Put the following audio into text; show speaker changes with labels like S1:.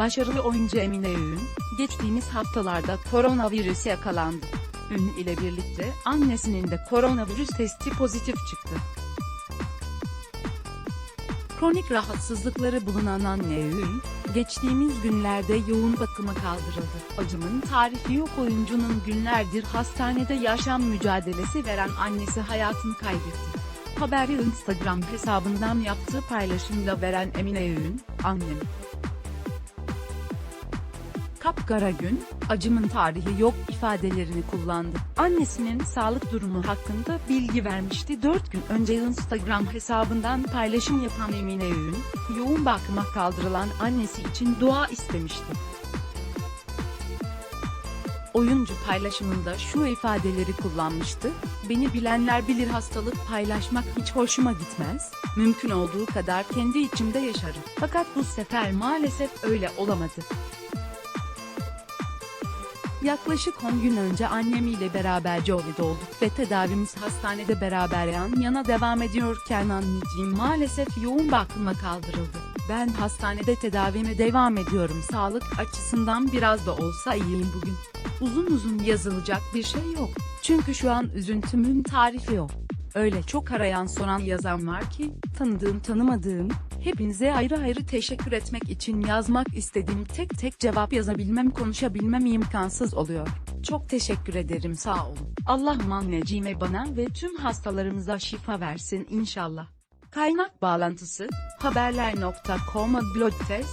S1: Başarılı oyuncu Emine Öğün, geçtiğimiz haftalarda koronavirüse yakalandı. Ünlü ile birlikte annesinin de koronavirüs testi pozitif çıktı. Kronik rahatsızlıkları bulunan anne Öğün, geçtiğimiz günlerde yoğun bakıma kaldırıldı. Acımın tarifi yok oyuncunun günlerdir hastanede yaşam mücadelesi veren annesi hayatını kaybetti. Haberi Instagram hesabından yaptığı paylaşımda veren Emine Öğün, annem. Kapkara gün, acımın tarihi yok ifadelerini kullandı. Annesinin sağlık durumu hakkında bilgi vermişti. 4 gün önce Instagram hesabından paylaşım yapan Emine Öğün, yoğun bakıma kaldırılan annesi için dua istemişti. Oyuncu paylaşımında şu ifadeleri kullanmıştı. Beni bilenler bilir hastalık paylaşmak hiç hoşuma gitmez. Mümkün olduğu kadar kendi içimde yaşarım. Fakat bu sefer maalesef öyle olamadı. Yaklaşık 10 gün önce annemiyle beraber Covid'de olduk ve tedavimiz hastanede beraber yan yana devam ediyorken anneciğim maalesef yoğun bakıma kaldırıldı. Ben hastanede tedavime devam ediyorum. Sağlık açısından biraz da olsa iyiyim bugün. Uzun uzun yazılacak bir şey yok. Çünkü şu an üzüntümün tarifi yok. Öyle çok arayan soran yazan var ki, tanıdığım tanımadığım, hepinize ayrı ayrı teşekkür etmek için yazmak istediğim tek tek cevap yazabilmem konuşabilmem imkansız oluyor. Çok teşekkür ederim sağ olun. Allah anneciğime bana ve tüm hastalarımıza şifa versin inşallah. Kaynak bağlantısı, haberler.com blog test,